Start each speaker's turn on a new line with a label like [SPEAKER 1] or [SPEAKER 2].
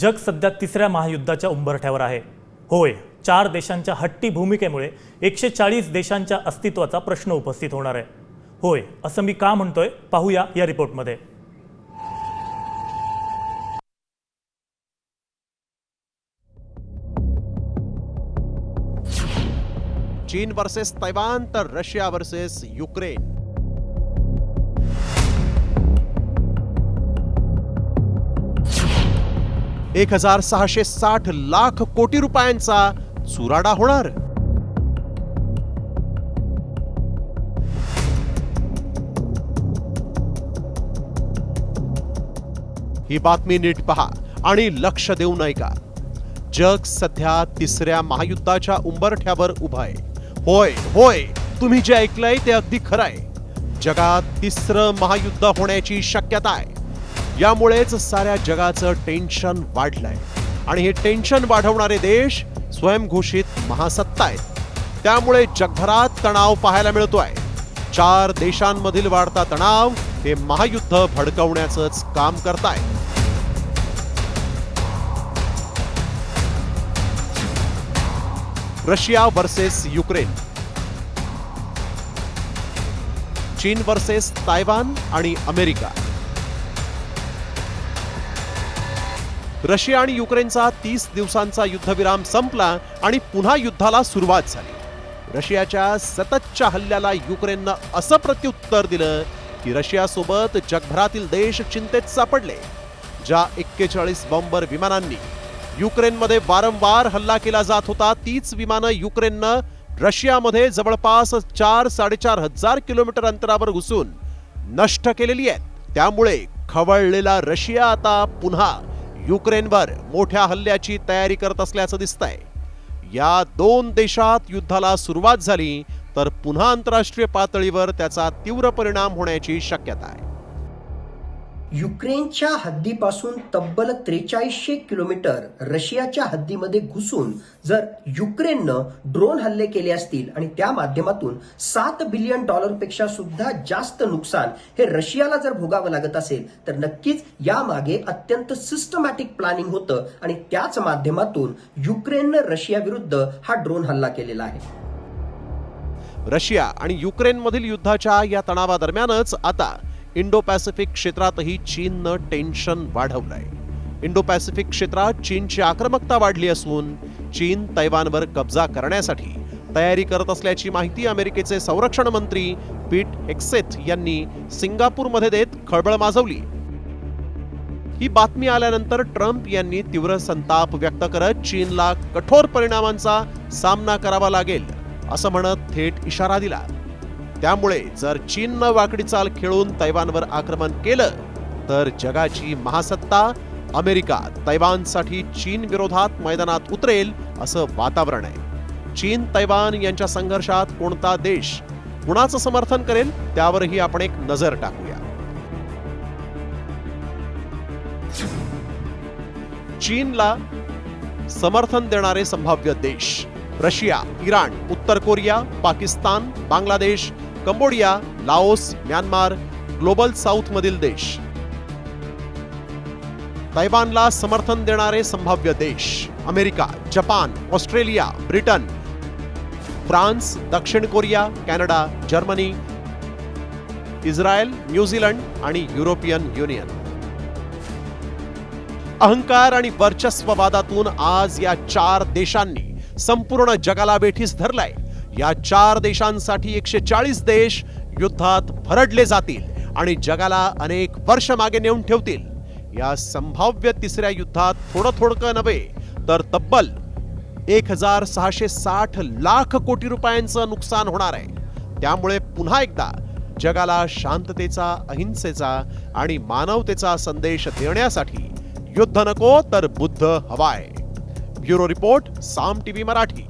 [SPEAKER 1] जग सध्या तिसऱ्या महायुद्धाच्या उंबरठ्यावर आहे. होय चार देशांच्या हट्टी भूमिकेमुळे एकशे चाळीस देशांच्या अस्तित्वाचा प्रश्न उपस्थित होणार आहे. होय असं मी का म्हणतोय पाहूया या रिपोर्टमध्ये.
[SPEAKER 2] चीन वर्सेस तैवान तर रशिया वर्सेस युक्रेन. एक हजार सहाशे साठ लाख कोटी रुपयांचा चुराडा होणार. ही बातमी नीट पहा आणि लक्ष देऊ ऐका जग सध्या तिसऱ्या महायुद्धाच्या उंबरठ्यावर उभं आहे. होय होय तुम्ही जे ऐकलंय ते अगदी खरं आहे. जगात तिसरं महायुद्ध होण्याची शक्यता आहे. यामुळेच साऱ्या जगाचं टेन्शन वाढलंय. आणि हे टेन्शन वाढवणारे देश स्वयंघोषित महासत्ता आहेत. त्यामुळे जगभरात तणाव पाहायला मिळतोय. चार देशांमधील वाढता तणाव हे महायुद्ध भडकवण्याचंच काम करतायत. Russia versus Ukraine. China versus Taiwan आणि अमेरिका. रशिया आणि युक्रेनचा तीस दिवसांचा युद्धविराम संपला आणि पुन्हा युद्धाला सुरुवात झाली. रशियाच्या सततच्या हल्ल्याला युक्रेननं असं प्रत्युत्तर दिलं की रशियासोबत जगभरातील देश चिंतेत सापडले ज्या एक्केचाळीस बॉम्बर विमानांनी युक्रेनमध्ये वारंवार हल्ला केला जात होता तीच विमानं युक्रेननं रशियामध्ये जवळपास चार साडेचार हजार किलोमीटर अंतरावर घुसून नष्ट केलेली आहेत. त्यामुळे खवळलेला रशिया आता पुन्हा युक्रेनवर मोठ्या हल्ल्याची तयारी करत असल्याचं दिसतंय. या दोन देशात युद्धाला सुरुवात झाली तर पुन्हा आंतरराष्ट्रीय पातळीवर त्याचा तीव्र परिणाम होण्याची शक्यता आहे.
[SPEAKER 3] युक्रेनच्या हद्दीपासून तब्बल त्रेचाळीसशे किलोमीटर रशियाच्या हद्दीमध्ये घुसून जर युक्रेननं ड्रोन हल्ले केले असतील आणि त्या माध्यमातून सात बिलियन डॉलरपेक्षा सुद्धा जास्त नुकसान हे रशियाला जर भोगावं लागत असेल तर नक्कीच यामागे अत्यंत सिस्टमॅटिक प्लॅनिंग होतं आणि त्याच माध्यमातून युक्रेननं रशियाविरुद्ध हा ड्रोन हल्ला केलेला आहे.
[SPEAKER 2] रशिया आणि युक्रेनमधील युद्धाच्या या तणावादरम्यानच आता इंडो पॅसिफिक क्षेत्रातही चीननं टेन्शन वाढवलंय. इंडो पॅसिफिक क्षेत्रात चीनची आक्रमकता वाढली असून चीन तैवानवर कब्जा करण्यासाठी तयारी करत असल्याची माहिती अमेरिकेचे संरक्षण मंत्री पीट हेक्सेथ यांनी सिंगापूरमध्ये देत खळबळ माजवली. ही बातमी आल्यानंतर ट्रम्प यांनी तीव्र संताप व्यक्त करत चीनला कठोर परिणामांचा सामना करावा लागेल असं म्हणत थेट इशारा दिला. त्यामुळे जर चीननं वाकडी चाल खेळून तैवानवर आक्रमण केलं तर जगाची महासत्ता अमेरिका तैवानसाठी चीन विरोधात मैदानात उतरेल असं वातावरण आहे. चीन तैवान यांच्या संघर्षात कोणता देश कुणाचं समर्थन करेल त्यावरही आपण एक नजर टाकूया. चीनला समर्थन देणारे संभाव्य देश रशिया इराण उत्तर Korea Pakistan Bangladesh Cambodia Laos Myanmar global साऊथमधील देश. तैवानला समर्थन देणारे संभाव्य देश America Japan Australia Britain France दक्षिण Korea Canada Germany Israel New Zealand आणि युरोपियन युनियन. अहंकार आणि वर्चस्ववादातून आज या चार देशांनी संपूर्ण जगाला बेठीस धरलाय. या चार देशांसाठी एकशे चाळीस देश युद्धात भरडले जातील आणि जगाला अनेक वर्ष मागे नेऊन ठेवतील. या संभाव्य तिसऱ्या युद्धात थोडं थोडकं नव्हे तर तब्बल एक हजार सहाशे साठ लाख कोटी रुपयांचं नुकसान होणार आहे. त्यामुळे पुन्हा एकदा जगाला शांततेचा अहिंसेचा आणि मानवतेचा संदेश देण्यासाठी युद्ध नको तर बुद्ध हवाय. Bureau report Saam TV Marathi.